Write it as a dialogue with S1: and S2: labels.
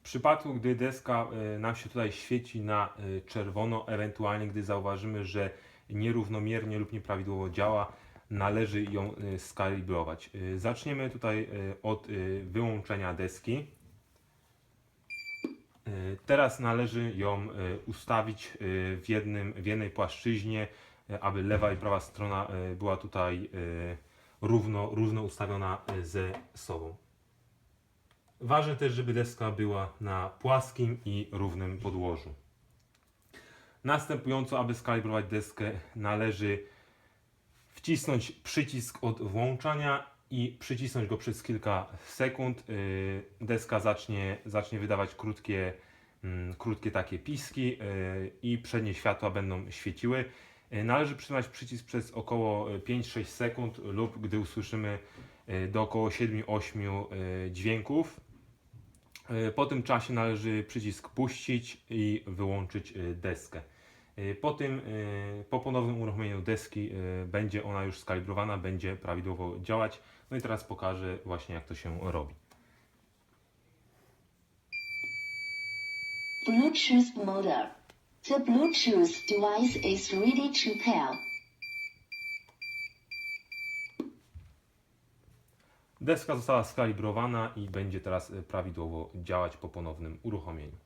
S1: W przypadku, gdy deska e, nam się tutaj świeci na e, czerwono, ewentualnie gdy zauważymy, że nierównomiernie lub nieprawidłowo działa, należy ją e, skalibrować. Zaczniemy tutaj od wyłączenia deski. Teraz należy ją ustawić w, jednym, w jednej płaszczyźnie, aby lewa i prawa strona była tutaj równo, równo ustawiona ze sobą. Ważne też, żeby deska była na płaskim i równym podłożu. Następująco, aby skalibrować deskę, należy wcisnąć przycisk od włączania i przycisnąć go przez kilka sekund. Yy, Deska zacznie, zacznie wydawać krótkie, mm, krótkie takie piski yy, i przednie światła będą świeciły. Yy, Należy trzymać przycisk przez około 5-6 sekund lub gdy usłyszymy do około 7-8 yy, dźwięków. Yy, Po tym czasie należy przycisk puścić i wyłączyć yy, deskę. Yy, Po tym, po ponownym uruchomieniu deski będzie ona już skalibrowana, będzie prawidłowo działać. No i teraz pokażę właśnie jak to się robi.
S2: Bluetooth modem. The Bluetooth device is ready to pair.
S1: Deska została skalibrowana i będzie teraz yy, prawidłowo działać po ponownym uruchomieniu.